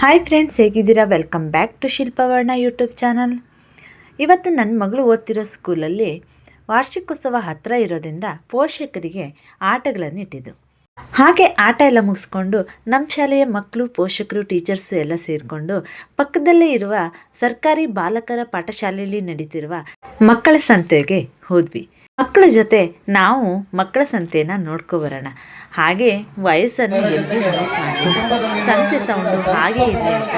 Hi friends ಹೇಗಿದ್ದೀರಾ? Welcome back to Shilpavarna YouTube channel ಇವತ್ತು ನನ್ನ ಮಗಳು ಓದ್ತಿರೋ ಸ್ಕೂಲಲ್ಲಿ ವಾರ್ಷಿಕೋತ್ಸವ ಹತ್ತಿರ ಇರೋದ್ರಿಂದ ಪೋಷಕರಿಗೆ ಆಟಗಳನ್ನು ಇಟ್ಟಿದ್ದು. ಹಾಗೆ ಆಟ ಎಲ್ಲ ಮುಗಿಸ್ಕೊಂಡು ನಮ್ಮ ಶಾಲೆಯ ಮಕ್ಕಳು ಪೋಷಕರು ಟೀಚರ್ಸು ಎಲ್ಲ ಸೇರಿಕೊಂಡು ಪಕ್ಕದಲ್ಲೇ ಇರುವ ಸರ್ಕಾರಿ ಬಾಲಕರ ಪಾಠಶಾಲೆಯಲ್ಲಿ ನಡೀತಿರುವ ಮಕ್ಕಳ ಸಂತೆಗೆ ಹೋದ್ವಿ. ಮಕ್ಕಳ ಜೊತೆ ನಾವು ಮಕ್ಕಳ ಸಂತೆನ ನೋಡ್ಕೊಬರೋಣ. ಹಾಗೆ ವಯಸ್ಸನ್ನು ಎಲ್ಲಿ ಸಂತೆ ಸೌಂಡ್ ಹಾಗೆ ಇದೆ ಅಂತ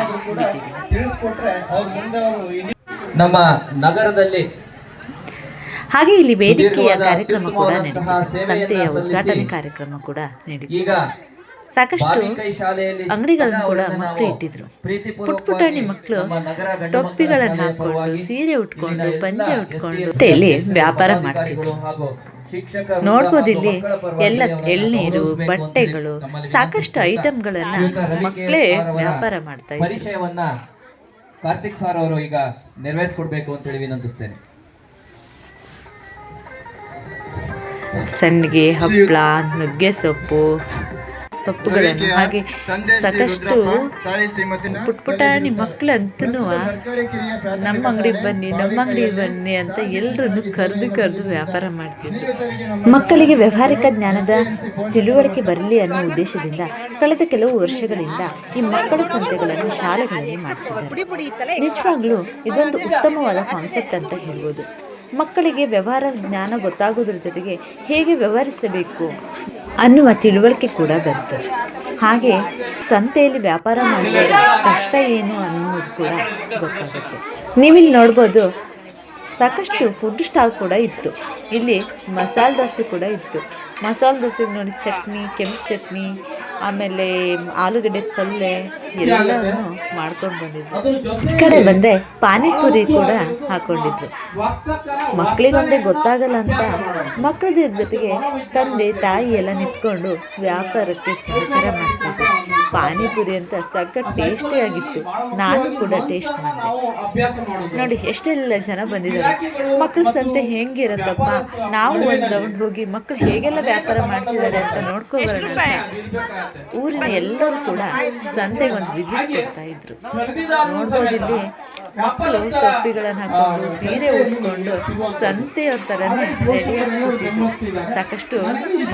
ನಮ್ಮ ನಗರದಲ್ಲಿ ಹಾಗೆ ಇಲ್ಲಿ ವೇದಿಕೆಯ ಕಾರ್ಯಕ್ರಮ ಕೂಡ ನಡೆಯುತ್ತೆ ಸಂತೆಯ ಉದ್ಘಾಟನೆ ಕಾರ್ಯಕ್ರಮ ಕೂಡ ನಡೆಯುತ್ತೆ ಈಗ ಸಾಕಷ್ಟು ಅಂಗಡಿಗಳನ್ನು ಕೂಡ ಮಕ್ಕಳು ಇಟ್ಟಿದ್ರು. ಪುಟ್ ಪುಟಾಣಿ ಮಕ್ಕಳು ಟೊಪ್ಪಿಗಳನ್ನು ಹಾಕೊಂಡು ಸೀರೆ ಉಟ್ಕೊಂಡು ಪಂಚೆ ಉಟ್ಕೊಂಡು SDM ವ್ಯಾಪಾರ ಮಾಡ್ತಿದ್ರು. ನೋಡ್ಬೋದು ಇಲ್ಲಿ ಎಲ್ಲ ಎಳ್ನೀರು ಬಟ್ಟೆಗಳು ಸಾಕಷ್ಟು ಐಟಮ್ಗಳನ್ನು ಮಕ್ಕಳೇ ವ್ಯಾಪಾರ ಮಾಡ್ತಾ ಇದ್ದಾರೆ ಪರಿಚಯವನ್ನ ಕಾರ್ತಿಕ್ ಸರ್ ಅವರು ಈಗ ನೆರವೇರಿಸ್ಕೊಡ್ಬೇಕು ಅಂತ ಹೇಳಿ ವಿನಂತಿಸ್ತೇನೆ. ಸಂಡಿಗೆ ಹಪ್ಪಳ ನುಗ್ಗೆ ಸೊಪ್ಪು ಸೊಪ್ಪುಗಳನ್ನು ಹಾಗೆ ಸಾಕಷ್ಟು ಪುಟ್ ಪುಟಾಣಿ ಮಕ್ಕಳಂತೂ ನಮ್ಮ ಅಂಗಡಿಗೆ ಬನ್ನಿ ನಮ್ಮ ಅಂಗಡಿಗೆ ಬನ್ನಿ ಅಂತ ಎಲ್ಲರನ್ನು ಕರೆದು ಕರೆದು ವ್ಯಾಪಾರ ಮಾಡ್ತೀವಿ. ಮಕ್ಕಳಿಗೆ ವ್ಯವಹಾರಿಕ ಜ್ಞಾನದ ತಿಳುವಳಿಕೆ ಬರಲಿ ಅನ್ನೋ ಉದ್ದೇಶದಿಂದ ಕಳೆದ ಕೆಲವು ವರ್ಷಗಳಿಂದ ಈ ಮಕ್ಕಳ ಸಂತೆಗಳನ್ನು ಶಾಲೆಗಳಲ್ಲಿ ಮಾಡ್ತಿದ್ದಾರೆ. ನಿಜವಾಗ್ಲೂ ಇದೊಂದು ಉತ್ತಮವಾದ ಕಾನ್ಸೆಪ್ಟ್ ಅಂತ ಹೇಳ್ಬೋದು. ಮಕ್ಕಳಿಗೆ ವ್ಯವಹಾರ ಜ್ಞಾನ ಗೊತ್ತಾಗೋದ್ರ ಜೊತೆಗೆ ಹೇಗೆ ವ್ಯವಹರಿಸಬೇಕು? ಅನ್ನುವ ತಿಳುವಳಿಕೆ ಕೂಡ ಬರ್ತದೆ ಹಾಗೆ ಸಂತೆಯಲ್ಲಿ ವ್ಯಾಪಾರ ಮಾಡುವಾಗ ಕಷ್ಟ ಏನು ಅನ್ನೋದು ಕೂಡ ಗೊತ್ತಾಗುತ್ತೆ. ನೀವಿಲ್ಲಿ ನೋಡ್ಬೋದು ಸಾಕಷ್ಟು ಫುಡ್ ಸ್ಟಾಲ್ ಕೂಡ ಇತ್ತು. ಇಲ್ಲಿ ಮಸಾಲೆ ದೋಸೆ ಕೂಡ ಇತ್ತು. ಮಸಾಲೆ ದೋಸೆ ನೋಡಿ ಚಟ್ನಿ, ಕೆಂಪು ಚಟ್ನಿ ಆಮೇಲೆ ಆಲೂಗಡ್ಡೆ ಪಲ್ಯ ಎಲ್ಲವನ್ನು ಮಾಡ್ಕೊಂಡು ಬಂದಿದ್ರು. ಈ ಕಡೆ ಬಂದರೆ ಪಾನಿಪುರಿ ಕೂಡ ಹಾಕೊಂಡಿದ್ರು. ಮಕ್ಕಳಿಗೊಂದೇ ಗೊತ್ತಾಗಲ್ಲ ಅಂತ ಮಕ್ಕಳದ ಜೊತೆಗೆ ತಂದೆ ತಾಯಿ ಎಲ್ಲ ನಿಂತ್ಕೊಂಡು ವ್ಯಾಪಾರಕ್ಕೆ ಸಹಕಾರ ಮಾಡ್ತಿದ್ರು. ಪಾನಿಪುರಿ ಅಂತ ಸಖತ್ ಟೇಸ್ಟಿ ಆಗಿತ್ತು. ನಾನು ಕೂಡ ಟೇಸ್ಟ್ ಮಾಡಿದೆ. ನೋಡಿ, ಎಷ್ಟೆಲ್ಲ ಜನ ಬಂದಿದ್ದಾರೆ. ಮಕ್ಕಳ ಸಂತೆ ಹೆಂಗಿರತ್ತಪ್ಪ? ನಾವು ಒಂದು ರೌಂಡ್ ಹೋಗಿ ಮಕ್ಕಳು ಹೇಗೆಲ್ಲ ವ್ಯಾಪಾರ ಮಾಡ್ತಿದ್ದಾರೆ ಅಂತ ನೋಡ್ಕೊಬರೋಣ ಊರಿನ ಎಲ್ಲರೂ ಕೂಡ ಸಂತೆಗೆ ಒಂದು ವಿಸಿಟ್ ಕೊಡ್ತಾ ಇದ್ರು. ನೋಡ್ಬೋದಿಲ್ಲಿ ಮಕ್ಕಳು ಟೊಪ್ಪಿಗಳನ್ನು ಹಾಕೊಂಡು, ಸೀರೆ ಉಟ್ಕೊಂಡು ಸಂತೆಯವ್ರ ಥರನೇ ರೆಡಿಯಾಗಿ ಸಾಕಷ್ಟು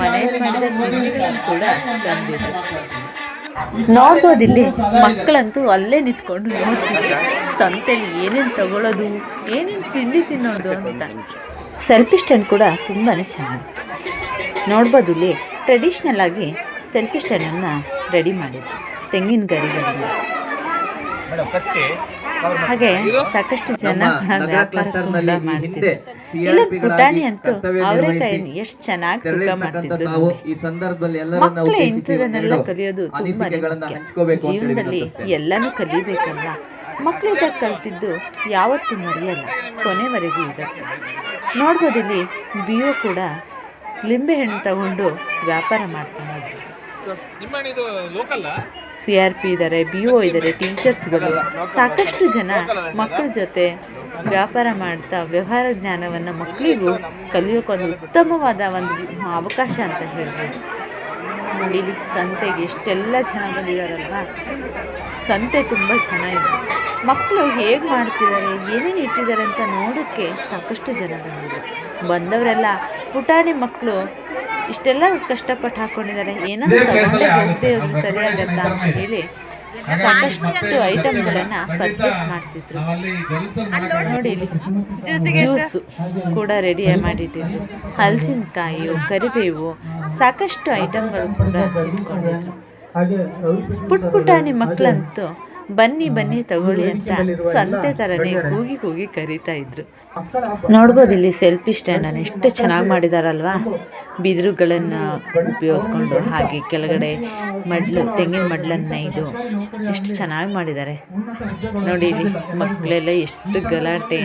ಮನೆಯಲ್ಲಿ ಮಾಡಿದ ತಿಂಡಿಗಳನ್ನು ಕೂಡ ತಂದಿದ್ರು. ನೋಡ್ಬೋದು ಇಲ್ಲಿ ಮಕ್ಕಳಂತೂ ಅಲ್ಲೇ ನಿಂತ್ಕೊಂಡು ನೋಡ್ತಿದ್ರು. ಸಂತೆಯಲ್ಲಿ ಏನೇನು ತಗೊಳ್ಳೋದು ಏನೇನು ತಿಂಡಿ ತಿನ್ನೋದು ಅಂತ. ಸೆಲ್ಫಿ ಸ್ಟ್ಯಾಂಡ್ ಕೂಡ ತುಂಬಾ ಚೆನ್ನಾಗಿತ್ತು. ನೋಡ್ಬೋದು ಇಲ್ಲಿ ಟ್ರೆಡಿಷ್ನಲ್ ಆಗಿ ಸೆಲ್ಫಿ ಸ್ಟ್ಯಾಂಡನ್ನು ರೆಡಿ ಮಾಡಿದ್ರು ತೆಂಗಿನ ಗರಿಗಳಿಂದ ಹಾಗೆ ಸಾಕಷ್ಟು ಜನ ವ್ಯಾಪಾರ ಮಾಡ್ತಿದ್ರು ಇಲ್ಲ ಪುಟಾಣಿ ಅಂತೂ ಅವರೇ ಕೈಯಲ್ಲಿ ಎಷ್ಟು ಚೆನ್ನಾಗಿ ಮಾಡ್ತಿದ್ರು ಈ ಸಂದರ್ಭದಲ್ಲಿ ಮಕ್ಕಳು ಉದ್ದೇಶಿಸಿ ಕಲಿಯೋದು ತುಂಬಾ ಜೀವನದಲ್ಲಿ ಎಲ್ಲನೂ ಕಲಿಬೇಕಲ್ಲ. ಮಕ್ಕಳಿದ್ದಾಗ ಕಲ್ತಿದ್ದು ಯಾವತ್ತೂ ಮರೆಯಲ್ಲ ಕೊನೆವರೆಗೂ ಇರುತ್ತೆ. ನೋಡ್ಬೋದು ಇಲ್ಲಿ ಬಿಯೋ ಕೂಡ ಲಿಂಬೆಹಣ್ಣು ತಗೊಂಡು ವ್ಯಾಪಾರ ಮಾಡ್ತಾನೆ ಸಿ ಆರ್ ಪಿ ಇದ್ದಾರೆ ಬಿ ಒ ಇದ್ದಾರೆ ಟೀಚರ್ಸ್ಗಳು ಸಾಕಷ್ಟು ಜನ ಮಕ್ಕಳ ಜೊತೆ ವ್ಯಾಪಾರ ಮಾಡ್ತಾ ವ್ಯವಹಾರ ಜ್ಞಾನವನ್ನು ಮಕ್ಕಳಿಗೂ ಕಲಿಯೋಕ್ಕೊಂದು ಉತ್ತಮವಾದ ಒಂದು ಅವಕಾಶ ಅಂತ ಹೇಳ್ಬೋದು. ನೋಡಿ ಇಲ್ಲಿ ಸಂತೆಗೆ ಎಷ್ಟೆಲ್ಲ ಜನ ಬಂದಿದ್ದಾರಲ್ವಾ? ಸಂತೆ ತುಂಬ ಚೆನ್ನಾಗಿದೆ ಮಕ್ಕಳು ಹೇಗೆ ಮಾಡ್ತಿದ್ದಾರೆ ಏನೇನು ಇಟ್ಟಿದ್ದಾರೆ ಅಂತ ನೋಡೋಕ್ಕೆ ಸಾಕಷ್ಟು ಜನ ಬಂದಿದ್ದಾರೆ. ಬಂದವರೆಲ್ಲ ಪುಟಾಣಿ ಮಕ್ಕಳು ಇಷ್ಟೆಲ್ಲ ಕಷ್ಟಪಟ್ಟು ಹಾಕ್ಕೊಂಡಿದ್ದಾರೆ ಏನಾದರೂ ತಗೊಂಡೇ ಹೋಗದೆ ಸರಿಯಾಗತ್ತಾ ಅಂತ ಹೇಳಿ ಸಾಕಷ್ಟು ಐಟಮ್ಗಳನ್ನು ಪರ್ಚೇಸ್ ಮಾಡ್ತಿದ್ರು. ನೋಡಿ ಇಲ್ಲಿ. ಜ್ಯೂಸು ಕೂಡ ರೆಡಿ ಮಾಡಿಟ್ಟಿದ್ರು. ಹಲಸಿನಕಾಯಿ ಕರಿಬೇವು ಸಾಕಷ್ಟು ಐಟಮ್ಗಳು ಕೂಡ ಇಟ್ಕೊಂಡಿದ್ರು. ಪುಟ್ ಪುಟಾಣಿ ಮಕ್ಕಳಂತೂ ಬನ್ನಿ ಬನ್ನಿ ತಗೊಳ್ಳಿ ಅಂತ ಸಂತೆ ಥರನೇ ಕೂಗಿ ಕೂಗಿ ಕರೀತಾ ಇದ್ರು. ನೋಡ್ಬೋದು ಇಲ್ಲಿ ಸೆಲ್ಫಿ ಸ್ಟ್ಯಾಂಡನ್ನು ಎಷ್ಟು ಚೆನ್ನಾಗಿ ಮಾಡಿದಾರಲ್ವಾ? ಬಿದಿರುಗಳನ್ನು ಉಪಯೋಗಿಸ್ಕೊಂಡು ಹಾಗೆ ಕೆಳಗಡೆ ಮಡ್ಲು ತೆಂಗಿನ ಮಡ್ಲನ್ನ ಇದು ಎಷ್ಟು ಚೆನ್ನಾಗಿ ಮಾಡಿದ್ದಾರೆ ನೋಡಿ ಇಲ್ಲಿ ಮಕ್ಕಳೆಲ್ಲ ಎಷ್ಟು ಗಲಾಟೆ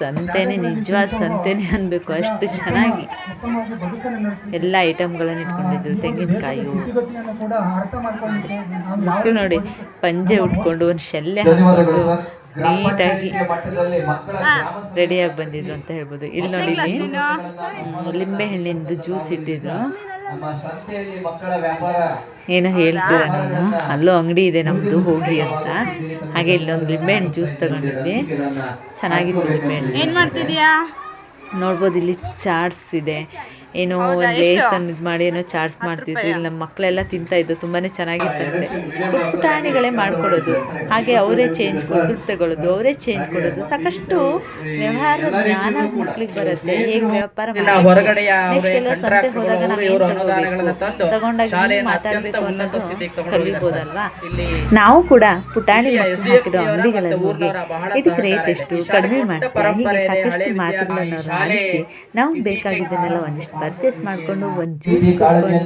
ಸಂತೆನೇ ನಿಜವಾದ ಸಂತೆನೇ ಅನ್ಬೇಕು. ಅಷ್ಟು ಚೆನ್ನಾಗಿ ಎಲ್ಲ ಐಟಮ್ಗಳನ್ನು ಇಟ್ಕೊಂಡಿದ್ರು. ತೆಂಗಿನಕಾಯಿ ಮಕ್ಕಳು ನೋಡಿ ಪಂಜೆ ಉಟ್ಕೊಂಡು ಒಂದು ಶಲ್ಯ ಹಾಕೊಂಡು ನೀಟಾಗಿ ರೆಡಿಯಾಗಿ ಬಂದಿದ್ರು ಅಂತ ಹೇಳ್ಬೋದು. ಇಲ್ಲಿ ನೋಡಿ ಇಲ್ಲಿ ಲಿಂಬೆ ಹಣ್ಣಿಂದು ಜ್ಯೂಸ್ ಇಟ್ಟಿದ್ರು. ನಮ್ಮ ಸಂತೆಯಲ್ಲಿ ಮಕ್ಕಳ ವ್ಯಾಪಾರ. ಏನೋ ಹೇಳ್ತೀರ ನಾನು? ಅಲ್ಲೂ ಅಂಗಡಿ ಇದೆ ನಮ್ಮದು ಹೋಗಿ ಅಂತ. ಹಾಗೆ ಇಲ್ಲೊಂದು ಲಿಂಬೆಹಣ್ಣು ಜ್ಯೂಸ್ ತಗೊಂಡಿದ್ವಿ. ಚೆನ್ನಾಗಿತ್ತು ಲಿಂಬೆಹಣ್ಣು ಏನು ಮಾಡ್ತಿದ್ಯಾ? ನೋಡ್ಬೋದು ಇಲ್ಲಿ ಚಾಟ್ಸ್ ಇದೆ. ಏನೋ ಒಂದು ಲೇಸನ್ ಇದು ಮಾಡಿ ಏನೋ ಚಾಟ್ಸ್ ಮಾಡ್ತಿದ್ರು ಇಲ್ಲಿ ನಮ್ಮ ಮಕ್ಕಳೆಲ್ಲ ತಿಂತಾ ಇದ್ದು ತುಂಬಾನೇ ಚೆನ್ನಾಗಿತ್ತಂತೆ. ಪುಟಾಣಿಗಳೇ ಮಾಡ್ಕೊಡೋದು. ಹಾಗೆ ಅವರೇ ಚೇಂಜ್ ದುಡ್ಡು ತಗೊಳ್ಳೋದು ಅವರೇ ಚೇಂಜ್ ಕೊಡೋದು. ಸಾಕಷ್ಟು ವ್ಯವಹಾರ ಜ್ಞಾನ ಮಕ್ಕಳಿಗೆ ಬರುತ್ತೆ. ಹೇಗೆ ವ್ಯಾಪಾರ ಎಲ್ಲ ಸಂತೆ ಹೋದಾಗ ನಾವು ಏನು ತಗೋಬೇಕು ತಗೊಂಡಾಗ ಮಾತಾಡಬೇಕು ಅನ್ನೋದು ಕಲಿಬೋದಲ್ವಾ ನಾವು ಕೂಡ ಪುಟಾಣಿ ಅಂಗಡಿಗಳಲ್ಲಿ ಹೋಗಿ ಇದಕ್ಕೆ ರೇಟ್ ಎಷ್ಟು ಕಡಿಮೆ ಮಾಡ್ತಾರೆ. ಹೀಗೆ ಸಾಕಷ್ಟು ಮಾತುಗಳನ್ನು ಆಲಿಸಿ ನಾವು ಬೇಕಾಗಿದ್ದನ್ನೆಲ್ಲ ಒಂದಿಷ್ಟು ಪರ್ಚೇಸ್ ಮಾಡಿಕೊಂಡು ಒಂದು ಜ್ಯೂಸ್ ಕುಡ್ಕೊಂಡು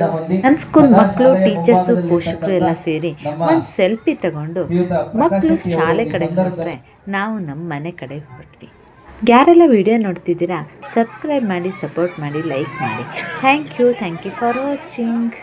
ನಮ್ಮ ಸ್ಕೂಲ್ ಮಕ್ಕಳು ಟೀಚರ್ಸು ಪೋಷಕರು ಎಲ್ಲ ಸೇರಿ ಒಂದು ಸೆಲ್ಫಿ ತಗೊಂಡು ಮಕ್ಕಳು ಶಾಲೆ ಕಡೆ ಹೊರಟ್ರೆ ನಾವು ನಮ್ಮ ಮನೆ ಕಡೆ ಹೊರಟ್ವಿ ಯಾರೆಲ್ಲ ವಿಡಿಯೋ ನೋಡ್ತಿದ್ದೀರಾ ಸಬ್ಸ್ಕ್ರೈಬ್ ಮಾಡಿ ಸಪೋರ್ಟ್ ಮಾಡಿ ಲೈಕ್ ಮಾಡಿ. Thank you thank you for watching